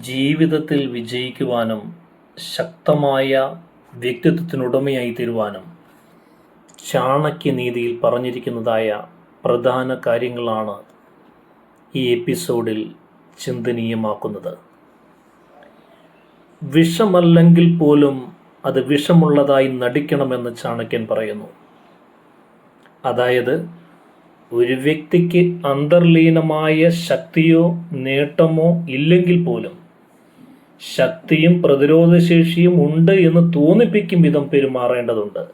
ജീവിതത്തിൽ വിജയിക്കുവാനും ശക്തമായ വ്യക്തിത്വത്തിനുടമയായി തീരുവാനും ചാണക്യനീതിയിൽ പറഞ്ഞിരിക്കുന്നതായ പ്രധാന കാര്യങ്ങളാണ് ഈ എപ്പിസോഡിൽ ചിന്തനീയമാക്കുന്നത്. വിഷമല്ലെങ്കിൽ പോലും അത് വിഷമുള്ളതായി നടിക്കണമെന്ന് ചാണക്യൻ പറയുന്നു. അതായത് ഒരു വ്യക്തിക്ക് അന്തർലീനമായ ശക്തിയോ നേട്ടമോ ഇല്ലെങ്കിൽ പോലും ശക്തിയും പ്രതിരോധശേഷിയും ഉണ്ട് എന്ന് തോന്നിപ്പിക്കും വിധം പെരുമാറേണ്ടതുണ്ട്.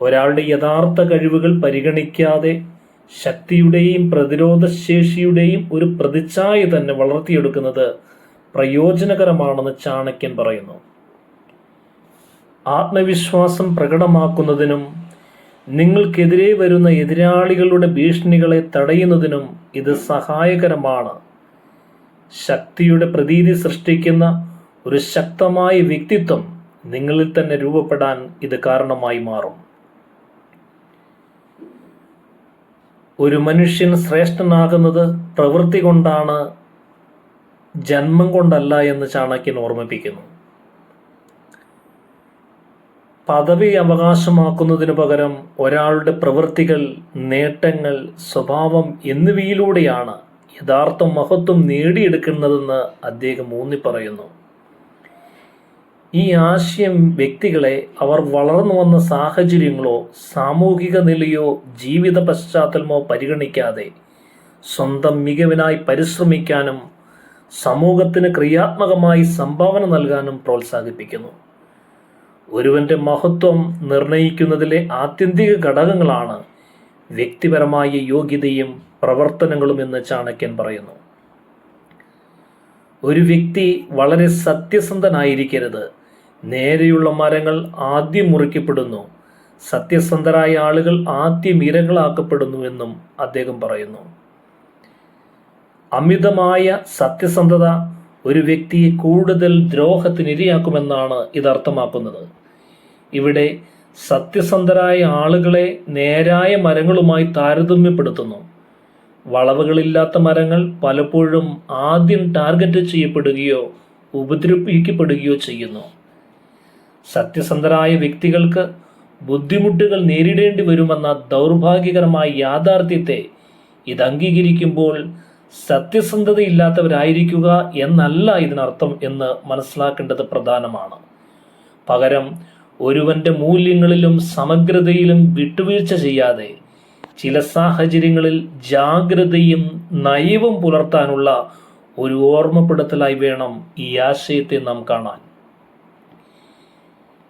ഒരാളുടെ യഥാർത്ഥ കഴിവുകൾ പരിഗണിക്കാതെ ശക്തിയുടെയും പ്രതിരോധശേഷിയുടെയും ഒരു പ്രതിച്ഛായ തന്നെ വളർത്തിയെടുക്കുന്നത് പ്രയോജനകരമാണെന്ന് ചാണക്യൻ പറയുന്നു. ആത്മവിശ്വാസം പ്രകടമാക്കുന്നതിനും നിങ്ങൾക്കെതിരെ വരുന്ന എതിരാളികളുടെ ഭീഷണികളെ തടയുന്നതിനും ഇത് സഹായകരമാണ്. ശക്തിയുടെ പ്രതീതി സൃഷ്ടിക്കുന്ന ഒരു ശക്തമായ വ്യക്തിത്വം നിങ്ങളിൽ തന്നെ രൂപപ്പെടാൻ ഇത് കാരണമായി മാറും. ഒരു മനുഷ്യൻ ശ്രേഷ്ഠനാകുന്നത് പ്രവൃത്തി കൊണ്ടാണ് ജന്മം കൊണ്ടല്ല എന്ന് ചാണക്യൻ ഓർമ്മിപ്പിക്കുന്നു. പദവി അവകാശമാക്കുന്നതിനു പകരം ഒരാളുടെ പ്രവൃത്തികൾ നേട്ടങ്ങൾ സ്വഭാവം എന്നിവയിലൂടെയാണ് യഥാർത്ഥ മഹത്വം നേടിയെടുക്കുന്നതെന്ന് അദ്ദേഹം ഊന്നി പറയുന്നു ഈ ആശയം വ്യക്തികളെ അവർ വളർന്നു വന്ന സാഹചര്യങ്ങളോ സാമൂഹിക നിലയോ ജീവിത പശ്ചാത്തലമോ പരിഗണിക്കാതെ സ്വന്തം മികവിനായി പരിശ്രമിക്കാനും സമൂഹത്തിന് ക്രിയാത്മകമായി സംഭാവന നൽകാനും പ്രോത്സാഹിപ്പിക്കുന്നു. ഒരുവന്റെ മഹത്വം നിർണയിക്കുന്നതിലെ ആത്യന്തിക ഘടകങ്ങളാണ് വ്യക്തിപരമായ യോഗ്യതയും പ്രവർത്തനങ്ങളും എന്ന് ചാണക്യൻ പറയുന്നു. ഒരു വ്യക്തി വളരെ സത്യസന്ധനായിരിക്കരുത്. നേരെയുള്ള മരങ്ങൾ ആദ്യം മുറിക്കപ്പെടുന്നു. സത്യസന്ധരായ ആളുകൾ ആദ്യം ഇരകളാക്കപ്പെടുന്നു എന്നും അദ്ദേഹം പറയുന്നു. അമിതമായ സത്യസന്ധത ഒരു വ്യക്തിയെ കൂടുതൽ ദ്രോഹത്തിനിരയാക്കുമെന്നാണ് ഇത് അർത്ഥമാക്കുന്നത്. ഇവിടെ സത്യസന്ധരായ ആളുകളെ നേരായ മരങ്ങളുമായി താരതമ്യപ്പെടുത്തുന്നു. വളവുകളില്ലാത്ത മരങ്ങൾ പലപ്പോഴും ആദ്യം ടാർഗറ്റ് ചെയ്യപ്പെടുകയോ ഉപദ്രവിക്കപ്പെടുകയോ ചെയ്യുന്നു. സത്യസന്ധരായ വ്യക്തികൾക്ക് ബുദ്ധിമുട്ടുകൾ നേരിടേണ്ടി വരുമെന്ന ദൗർഭാഗ്യകരമായ യാഥാർത്ഥ്യത്തെ ഇത് അംഗീകരിക്കുമ്പോൾ സത്യസന്ധതയില്ലാത്തവരായിരിക്കുക എന്നല്ല ഇതിനർത്ഥം എന്ന് മനസ്സിലാക്കേണ്ടത് പ്രധാനമാണ്. പകരം ഒരുവന്റെ മൂല്യങ്ങളിലും സമഗ്രതയിലും വിട്ടുവീഴ്ച ചെയ്യാതെ ചില സാഹചര്യങ്ങളിൽ ജാഗ്രതയും നയവും പുലർത്താനുള്ള ഒരു ഓർമ്മപ്പെടുത്തലായി വേണം ഈ ആശയത്തെ നാം കാണാൻ.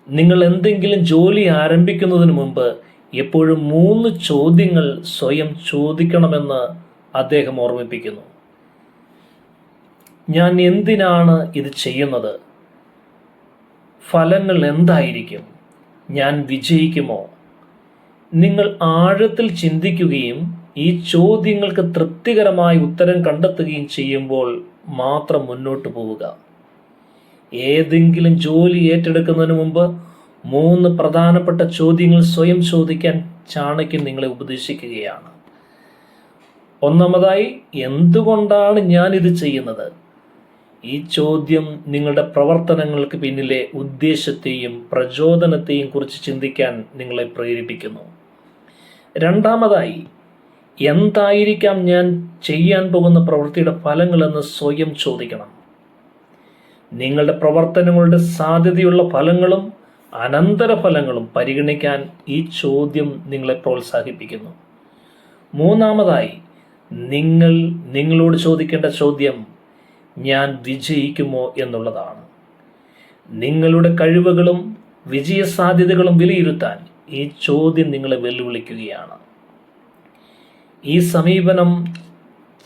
നിങ്ങൾ എന്തെങ്കിലും ജോലി ആരംഭിക്കുന്നതിന് മുമ്പ് എപ്പോഴും മൂന്ന് ചോദ്യങ്ങൾ സ്വയം ചോദിക്കണമെന്ന് അദ്ദേഹം ഓർമ്മിപ്പിക്കുന്നു. ഞാൻ എന്തിനാണ് ഇത് ചെയ്യുന്നത്? ഫലങ്ങൾ എന്തായിരിക്കും? ഞാൻ വിജയിക്കുമോ? നിങ്ങൾ ആഴത്തിൽ ചിന്തിക്കുകയും ഈ ചോദ്യങ്ങൾക്ക് തൃപ്തികരമായി ഉത്തരം കണ്ടെത്തുകയും ചെയ്യുമ്പോൾ മാത്രം മുന്നോട്ട് പോവുക. ഏതെങ്കിലും ജോലി ഏറ്റെടുക്കുന്നതിന് മുമ്പ് മൂന്ന് പ്രധാനപ്പെട്ട ചോദ്യങ്ങൾ സ്വയം ചോദിക്കാൻ ചാണക്യൻ നിങ്ങളെ ഉപദേശിക്കുകയാണ്. ഒന്നാമതായി എന്തുകൊണ്ടാണ് ഞാൻ ഇത് ചെയ്യുന്നത്? ഈ ചോദ്യം നിങ്ങളുടെ പ്രവർത്തനങ്ങൾക്ക് പിന്നിലെ ഉദ്ദേശത്തെയും പ്രചോദനത്തെയും കുറിച്ച് ചിന്തിക്കാൻ നിങ്ങളെ പ്രേരിപ്പിക്കുന്നു. രണ്ടാമതായി എന്തായിരിക്കാം ഞാൻ ചെയ്യാൻ പോകുന്ന പ്രവൃത്തിയുടെ ഫലങ്ങളെന്ന് സ്വയം ചോദിക്കണം. നിങ്ങളുടെ പ്രവർത്തനങ്ങളുടെ സാധ്യതയുള്ള ഫലങ്ങളും അനന്തരഫലങ്ങളും പരിഗണിക്കാൻ ഈ ചോദ്യം നിങ്ങളെ പ്രോത്സാഹിപ്പിക്കുന്നു. മൂന്നാമതായി നിങ്ങൾ നിങ്ങളോട് ചോദിക്കേണ്ട ചോദ്യം ഞാൻ വിജയിക്കുമോ എന്നുള്ളതാണ്. നിങ്ങളുടെ കഴിവുകളും വിജയസാധ്യതകളും വിലയിരുത്താൻ ഈ ചോദ്യം നിങ്ങളെ വെല്ലുവിളിക്കുകയാണ്. ഈ സമീപനം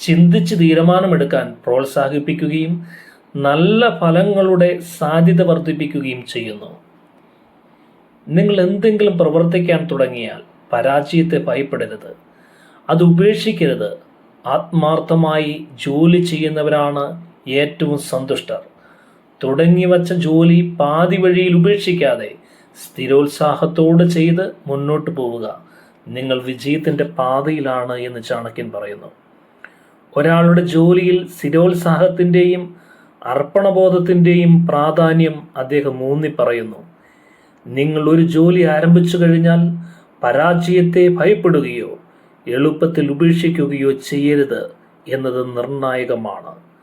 ചിന്തിച്ച് തീരുമാനമെടുക്കാൻ പ്രോത്സാഹിപ്പിക്കുകയും നല്ല ഫലങ്ങളുടെ സാധ്യത വർദ്ധിപ്പിക്കുകയും ചെയ്യുന്നു. നിങ്ങൾ എന്തെങ്കിലും പ്രവർത്തിക്കാൻ തുടങ്ങിയാൽ പരാജയത്തെ ഭയപ്പെടരുത്. അത് ഉപേക്ഷിക്കരുത്. ആത്മാർത്ഥമായി ജോലി ചെയ്യുന്നവരാണ് ഏറ്റവും സന്തുഷ്ടർ. തുടങ്ങി വച്ച ജോലി പാതി വഴിയിൽ ഉപേക്ഷിക്കാതെ സ്ഥിരോത്സാഹത്തോട് ചെയ്ത് മുന്നോട്ട് പോവുക. നിങ്ങൾ വിജയത്തിന്റെ പാതയിലാണ് എന്ന് ചാണക്യൻ പറയുന്നു. ഒരാളുടെ ജോലിയിൽ സ്ഥിരോത്സാഹത്തിന്റെയും അർപ്പണബോധത്തിന്റെയും പ്രാധാന്യം അദ്ദേഹം ഊന്നി പറയുന്നു. നിങ്ങൾ ഒരു ജോലി ആരംഭിച്ചു കഴിഞ്ഞാൽ പരാജയത്തെ ഭയപ്പെടുകയോ എളുപ്പത്തിൽ ഉപേക്ഷിക്കുകയോ ചെയ്യരുത് എന്നത് നിർണായകമാണ്.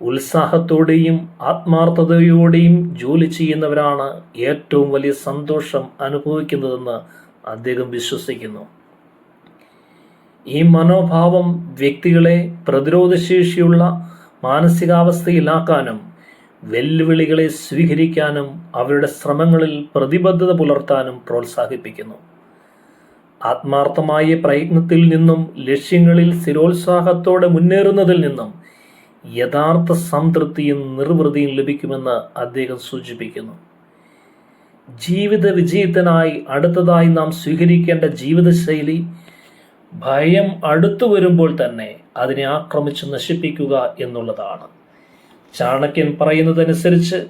ഉത്സാഹത്തോടെയും ആത്മാർത്ഥതയോടെയും ജോലി ചെയ്യുന്നവരാണ് ഏറ്റവും വലിയ സന്തോഷം അനുഭവിക്കുന്നതെന്ന് അദ്ദേഹം വിശ്വസിക്കുന്നു. ഈ മനോഭാവം വ്യക്തികളെ പ്രതിരോധശേഷിയുള്ള മാനസികാവസ്ഥയിലാക്കാനും വെല്ലുവിളികളെ സ്വീകരിക്കാനും അവരുടെ ശ്രമങ്ങളിൽ പ്രതിബദ്ധത പുലർത്താനും പ്രോത്സാഹിപ്പിക്കുന്നു. ആത്മാർത്ഥമായ പ്രയത്നത്തിൽ നിന്നും ലക്ഷ്യങ്ങളിൽ സ്ഥിരോത്സാഹത്തോടെ മുന്നേറുന്നതിൽ നിന്നും യഥാർത്ഥ സംതൃപ്തിയും നിർവൃതിയും ലഭിക്കുമെന്ന് അദ്ദേഹം സൂചിപ്പിക്കുന്നു. ജീവിത വിജയത്തിനായി അടുത്തതായി നാം സ്വീകരിക്കേണ്ട ജീവിതശൈലി ഭയം അടുത്തു വരുമ്പോൾ തന്നെ അതിനെ ആക്രമിച്ച് നശിപ്പിക്കുക എന്നുള്ളതാണ്. ചാണക്യൻ പറയുന്നതനുസരിച്ച്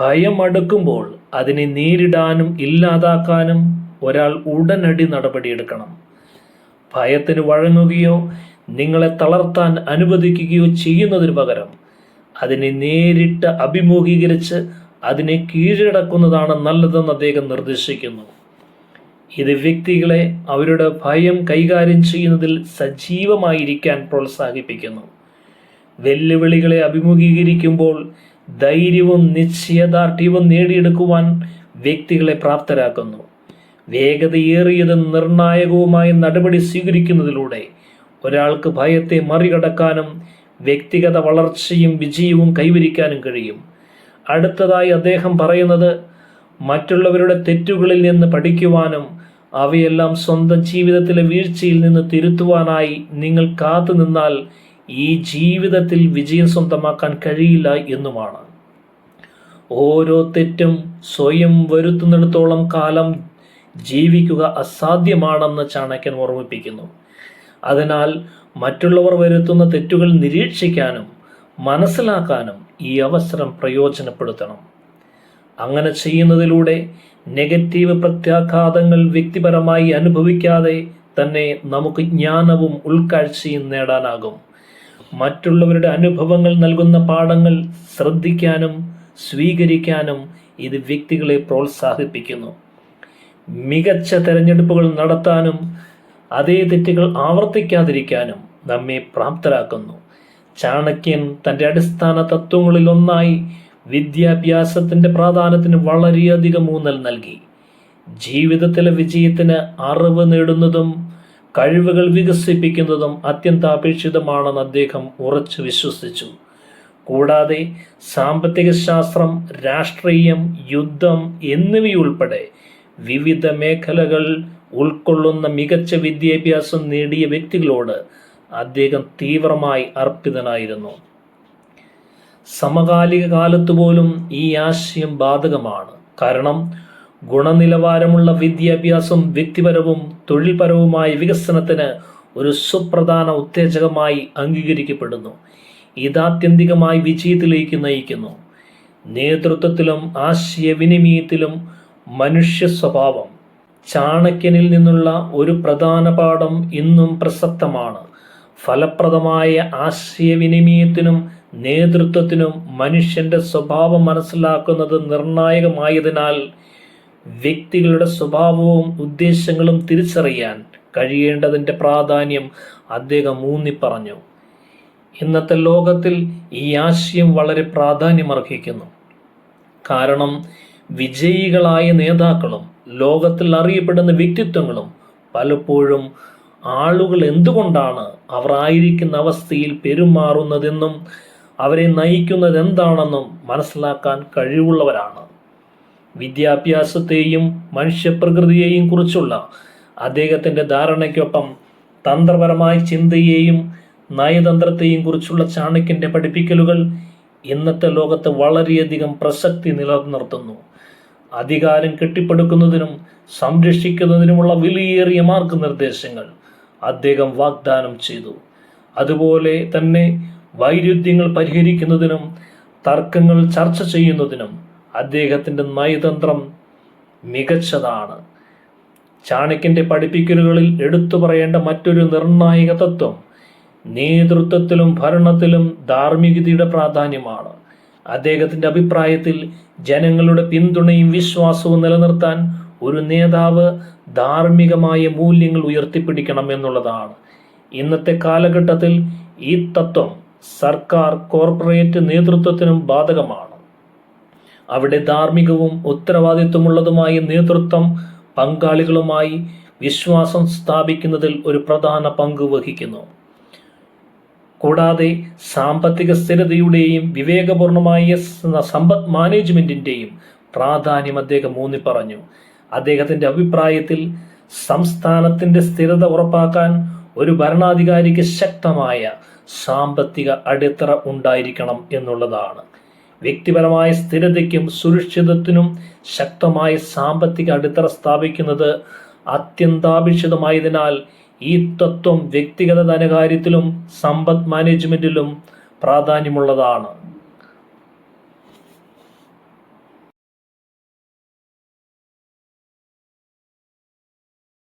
ഭയം അടുക്കുമ്പോൾ അതിനെ നേരിടാനും ഇല്ലാതാക്കാനും ഒരാൾ ഉടനടി നടപടിയെടുക്കണം. ഭയത്തിന് വഴങ്ങുകയോ നിങ്ങളെ തളർത്താൻ അനുവദിക്കുകയോ ചെയ്യുന്നതിന് പകരം അതിനെ നേരിട്ട് അഭിമുഖീകരിച്ച് അതിനെ കീഴടക്കുന്നതാണ് നല്ലതെന്ന് അദ്ദേഹം നിർദ്ദേശിക്കുന്നു. ഇത് വ്യക്തികളെ അവരുടെ ഭയം കൈകാര്യം ചെയ്യുന്നതിൽ സജീവമായിരിക്കാൻ പ്രോത്സാഹിപ്പിക്കുന്നു. വെല്ലുവിളികളെ അഭിമുഖീകരിക്കുമ്പോൾ ധൈര്യവും നിശ്ചയദാർഢ്യവും നേടിയെടുക്കുവാൻ വ്യക്തികളെ പ്രാപ്തരാക്കുന്നു. വേഗതയേറിയതും നിർണായകവുമായ നടപടി സ്വീകരിക്കുന്നതിലൂടെ ഒരാൾക്ക് ഭയത്തെ മറികടക്കാനും വ്യക്തിഗത വളർച്ചയും വിജയവും കൈവരിക്കാനും കഴിയും. അടുത്തതായി അദ്ദേഹം പറയുന്നത് മറ്റുള്ളവരുടെ തെറ്റുകളിൽ നിന്ന് പഠിക്കുവാനും അവയെല്ലാം സ്വന്തം ജീവിതത്തിലെ വീഴ്ചയിൽ നിന്ന് തിരുത്തുവാനായി നിങ്ങൾ കാത്തു നിന്നാൽ ഈ ജീവിതത്തിൽ വിജയം സ്വന്തമാക്കാൻ കഴിയില്ല എന്നുമാണ്. ഓരോ തെറ്റും സ്വയം വരുത്തുന്നിടത്തോളം കാലം ജീവിക്കുക അസാധ്യമാണെന്ന് ചാണക്യൻ ഓർമ്മിപ്പിക്കുന്നു. അതിനാൽ മറ്റുള്ളവർ വരുത്തുന്ന തെറ്റുകൾ നിരീക്ഷിക്കാനും മനസ്സിലാക്കാനും ഈ അവസരം പ്രയോജനപ്പെടുത്തണം. അങ്ങനെ ചെയ്യുന്നതിലൂടെ നെഗറ്റീവ് പ്രത്യാഘാതങ്ങൾ വ്യക്തിപരമായി അനുഭവിക്കാതെ തന്നെ നമുക്ക് ജ്ഞാനവും ഉൾക്കാഴ്ചയും നേടാനാകും. മറ്റുള്ളവരുടെ അനുഭവങ്ങൾ നൽകുന്ന പാഠങ്ങൾ ശ്രദ്ധിക്കാനും സ്വീകരിക്കാനും ഇത് വ്യക്തികളെ പ്രോത്സാഹിപ്പിക്കുന്നു. മികച്ച തെരഞ്ഞെടുപ്പുകൾ നടത്താനും അതേ തെറ്റുകൾ ആവർത്തിക്കാതിരിക്കാനും നമ്മെ പ്രാപ്തരാക്കുന്നു. ചാണക്യൻ തന്റെ അടിസ്ഥാന തത്വങ്ങളിൽ ഒന്നായി വിദ്യാഭ്യാസത്തിന്റെ പ്രാധാന്യത്തിന് വളരെയധികം ഊന്നൽ നൽകി. ജീവിതത്തിലെ വിജയത്തിന് അറിവ് നേടുന്നതും കഴിവുകൾ വികസിപ്പിക്കുന്നതും അത്യന്താപേക്ഷിതമാണെന്ന് അദ്ദേഹം ഉറച്ചു വിശ്വസിച്ചു. കൂടാതെ സാമ്പത്തിക ശാസ്ത്രം രാഷ്ട്രീയം യുദ്ധം എന്നിവയുൾപ്പെടെ വിവിധ മേഖലകൾ ഉൾക്കൊള്ളുന്ന മികച്ച വിദ്യാഭ്യാസം നേടിയ വ്യക്തികളോട് അദ്ദേഹം തീവ്രമായി അർപ്പിതനായിരുന്നു. സമകാലിക കാലത്ത് പോലും ഈ ആശയം ബാധകമാണ്. കാരണം ഗുണനിലവാരമുള്ള വിദ്യാഭ്യാസം വ്യക്തിപരവും തൊഴിൽപരവുമായ വികസനത്തിന് ഒരു സുപ്രധാന ഉത്തേജകമായി അംഗീകരിക്കപ്പെടുന്നു. ഇതാത്യന്തികമായി വിജയത്തിലേക്ക് നയിക്കുന്നു. നേതൃത്വത്തിലും ആശയവിനിമയത്തിലും മനുഷ്യ സ്വഭാവം ചാണക്യനിൽ നിന്നുള്ള ഒരു പ്രധാന പാഠം ഇന്നും പ്രസക്തമാണ്. ഫലപ്രദമായ ആശയവിനിമയത്തിനും നേതൃത്വത്തിനും മനുഷ്യന്റെ സ്വഭാവം മനസ്സിലാക്കുന്നത് നിർണായകമായതിനാൽ വ്യക്തികളുടെ സ്വഭാവവും ഉദ്ദേശങ്ങളും തിരിച്ചറിയാൻ കഴിയേണ്ടതിന്റെ പ്രാധാന്യം അദ്ദേഹം ഊന്നിപ്പറഞ്ഞു. ഇന്നത്തെ ലോകത്തിൽ ഈ ആശയം വളരെ പ്രാധാന്യമർഹിക്കുന്നു. കാരണം വിജയികളായ നേതാക്കളും ലോകത്തിൽ അറിയപ്പെടുന്ന വ്യക്തിത്വങ്ങളും പലപ്പോഴും ആളുകൾ എന്തുകൊണ്ടാണ് അവർ ആയിരിക്കുന്ന അവസ്ഥയിൽ പെരുമാറുന്നതെന്നും അവരെ നയിക്കുന്നത് എന്താണെന്നും മനസ്സിലാക്കാൻ കഴിവുള്ളവരാണ്. വിദ്യാഭ്യാസത്തെയും മനുഷ്യപ്രകൃതിയെയും കുറിച്ചുള്ള അദ്ദേഹത്തിന്റെ ധാരണയ്ക്കൊപ്പം തന്ത്രപരമായ ചിന്തയെയും നയതന്ത്രത്തെയും കുറിച്ചുള്ള ചാണക്യന്റെ പഠിപ്പിക്കലുകൾ ഇന്നത്തെ ലോകത്ത് വളരെയധികം പ്രസക്തി നിലനിർത്തുന്നു. അധികാരം കെട്ടിപ്പടുക്കുന്നതിനും സംരക്ഷിക്കുന്നതിനുമുള്ള വിലയേറിയ മാർഗനിർദ്ദേശങ്ങൾ അദ്ദേഹം വാഗ്ദാനം ചെയ്തു. അതുപോലെ തന്നെ വൈരുദ്ധ്യങ്ങൾ പരിഹരിക്കുന്നതിനും തർക്കങ്ങൾ ചർച്ച ചെയ്യുന്നതിനും അദ്ദേഹത്തിന്റെ നയതന്ത്രം മികച്ചതാണ്. ചാണക്യന്റെ പഠിപ്പിക്കലുകളിൽ എടുത്തു പറയേണ്ട മറ്റൊരു നിർണായക തത്വം നേതൃത്വത്തിലും ഭരണത്തിലും ധാർമ്മികതയുടെ പ്രാധാന്യമാണ്. അദ്ദേഹത്തിന്റെ അഭിപ്രായത്തിൽ ജനങ്ങളുടെ പിന്തുണയും വിശ്വാസവും നിലനിർത്താൻ ഒരു നേതാവ് ധാർമ്മികമായ മൂല്യങ്ങൾ ഉയർത്തിപ്പിടിക്കണം എന്നുള്ളതാണ്. ഇന്നത്തെ കാലഘട്ടത്തിൽ ഈ തത്വം സർക്കാർ കോർപ്പറേറ്റ് നേതൃത്വത്തിനും ബാധകമാണ്. അവിടെ ധാർമ്മികവും ഉത്തരവാദിത്വമുള്ളതുമായ നേതൃത്വം പങ്കാളികളുമായി വിശ്വാസം സ്ഥാപിക്കുന്നതിൽ ഒരു പ്രധാന പങ്ക് വഹിക്കുന്നു. കൂടാതെ സാമ്പത്തിക സ്ഥിരതയുടെയും വിവേകപൂർണമായ സമ്പദ് മാനേജ്മെന്റിന്റെയും പ്രാധാന്യം അദ്ദേഹം ഊന്നി പറഞ്ഞു അദ്ദേഹത്തിന്റെ അഭിപ്രായത്തിൽ സംസ്ഥാനത്തിന്റെ സ്ഥിരത ഉറപ്പാക്കാൻ ഒരു ഭരണാധികാരിക്ക് ശക്തമായ സാമ്പത്തിക അടിത്തറ ഉണ്ടായിരിക്കണം എന്നുള്ളതാണ്. വ്യക്തിപരമായ സ്ഥിരതയ്ക്കും സുരക്ഷിതത്വത്തിനും ശക്തമായ സാമ്പത്തിക അടിത്തറ സ്ഥാപിക്കുന്നത് അത്യന്താപേക്ഷിതമായതിനാൽ ഈ തത്വം വ്യക്തിഗത ധനകാര്യത്തിലും സമ്പദ് മാനേജ്മെന്റിലും പ്രാധാന്യമുള്ളതാണ്.